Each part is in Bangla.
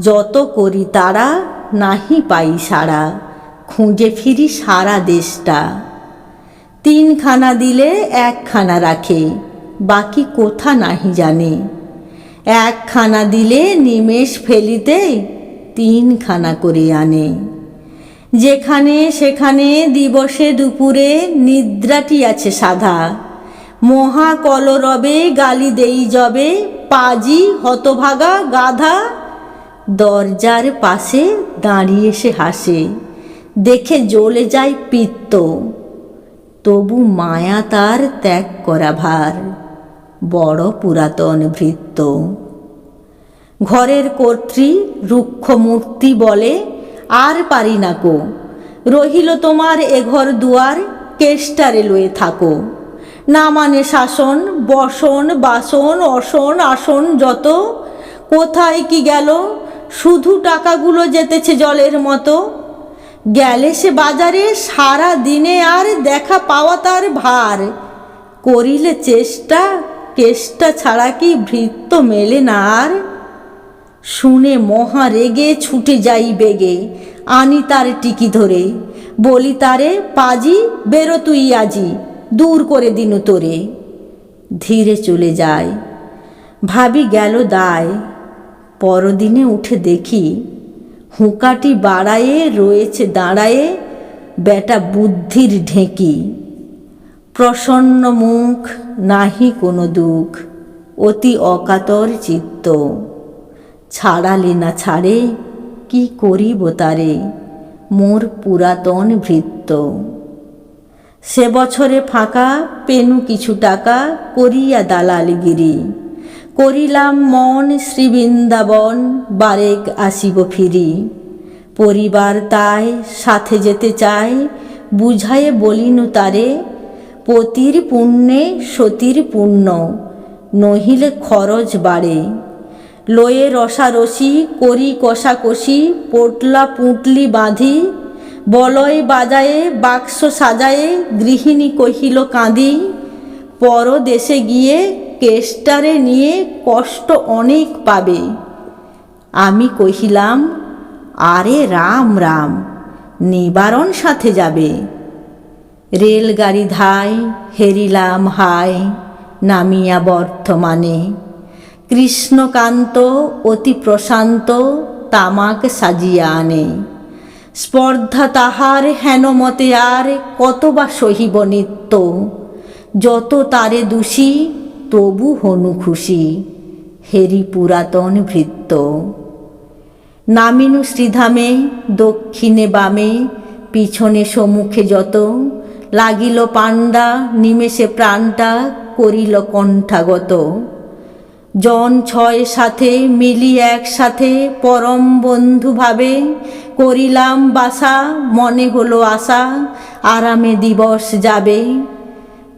যত করি তারা নাহি পাই সারা খুঁজে ফিরি সারা দেশটা। তিনখানা দিলে একখানা রাখে, বাকি কোথা নাহি জানে। একখানা দিলে নিমেষ ফেলিতে তিনখানা করে আনে। যেখানে সেখানে দিবসে দুপুরে নিদ্রাটি আছে সাধা। মহাকলরবে গালি দেই যবে, পাজি, হতভাগা, গাধা দরজার পাশে দাঁড়িয়ে সে হাসে, দেখে জ্বলে যায় পিত্ত। তবু মায়া তার ত্যাগ করা ভার, বড় পুরাতন ভৃত্য। ঘরের কর্ত্রী রুক্ষ মূর্তি বলে, আর পারি না কো, রহিল তোমার এ ঘর দুয়ার, কেষ্টারে লয়ে থাকো। না মানে শাসন, বসন, বাসন, অসন, আসন যত, কোথায় কি গেল শুধু টাকাগুলো যেতেছে জলের মতো। গেলে সে বাজারে সারা দিনে আর দেখা পাওয়া তার ভার। করিলে চেষ্টা, কেষ্টা ছাড়া কি ভৃত্য মেলে না আর। শুনে মহা রেগে ছুটে যাই বেগে, আনি তার টিকি ধরে। বলি, তারে পাজি, বেরো তুই আজি, দূর করে দিনু তোরে। ধীরে চলে যায়। ভাবি গেল দায়। পরদিনে উঠে দেখি হুঁকাটি বাড়ায়ে রয়েছে দাঁড়ায়ে বেটা বুদ্ধির ঢেঁকি। প্রসন্ন মুখ, নাহি কোনো দুঃখ, অতি অকাতর চিত্ত। ছাড়ালে না ছাড়ে, কি করিব তারে, মোর পুরাতন ভৃত্য। সে বছরে ফাঁকা, পেনু কিছু টাকা, করিয়া দালালগিরি। করিলাম মন শ্রীবৃন্দাবন, বারেক আসিব ফিরি। পরিবার তাই সাথে যেতে চায়, বুঝায়ে বলিনু তারে, পতির পুণ্যে সতীর পুণ্য, নহিলে খরচ বাড়ে। লয়ে রসারসি করি কষাকষি, পোটলা পুঁটলি বাঁধি, বলয় বাজায়ে বাক্স সাজায়ে গৃহিণী কহিল কাঁদি, পরদেশে গিয়ে কেষ্টারে নিয়ে কষ্ট অনেক পাবে। আমি কহিলাম, আরে রাম রাম, নিবারণ সাথে যাবে। রেলগাড়ি ধায়, হেরিলাম হায়, নামিয়া বর্তমানে। কৃষ্ণকান্ত অতি প্রশান্ত, তামাক সাজিয়া আনে। স্পর্ধা তাহার হেন মতে আর কত বা সহিব নিত্য। যত তারে দোষী তবু হনু খুশি, হেরি পুরাতন ভৃত্য। নামিনু শ্রীধামে, দক্ষিণে বামে, পিছনে সম্মুখে যত, লাগিল পাণ্ডা, নিমেষে প্রাণটা করিল কণ্ঠাগত। জন ছয় সাথে, মিলি একসাথে পরম বন্ধু ভাবে, করিলাম বাসা, মনে হলো আশা, আরামে দিবস যাবে।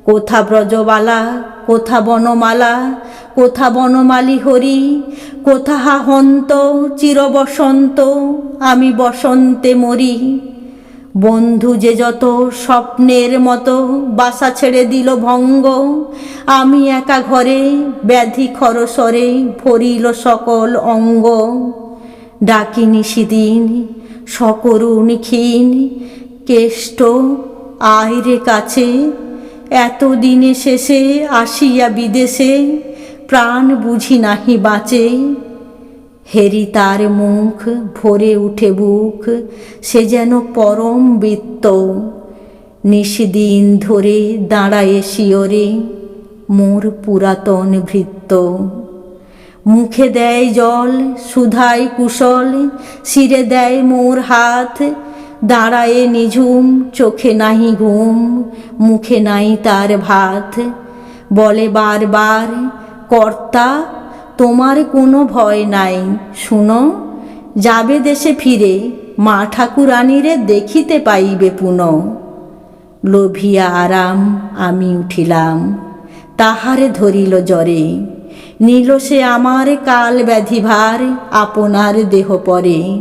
কোথা ব্রজবালা কোথা বনমালা, কোথা বনমালী হরি, কোথা হা হন্ত চিরবসন্ত আমি বসন্তে মরি। বন্ধু যে যত স্বপ্নের মতো বাসা ছেড়ে দিল ভঙ্গ, আমি একা ঘরে ব্যাধি খরসরে ভরিল সকল অঙ্গ। ডাকিনি সেদিন সকরুণ ক্ষীণ, কেষ্ট আয়রে কাছে এত দিনে শেষে আসিয়া বিদেশে প্রাণ বুঝি নাহি বাঁচে। হেরি তার মুখ ভরে উঠে বুক, সে যেন পরম বৃত্ত। নিশিদিন ধরে দাঁড়ায় শিওরে মোর পুরাতন ভৃত্য। মুখে দেয় জল, সুধায় কুশল, শিরে দেয় মোর হাত দাঁড়ায়ে নিঝুম, চোখে নাহি ঘুম, মুখে নাই তার ভাত। বলে বারবার, কর্তা, তোমার কোনো ভয় নাই, শুনো, যাবে দেশে ফিরে, মা ঠাকুরানীরে দেখিতে পাইবে পুনঃ। লোভিয়া আরাম আমি উঠিলাম, তাহারে ধরিল জ্বরে। নিল সে আমার কাল ব্যাধিভার, আপনার দেহ পরে।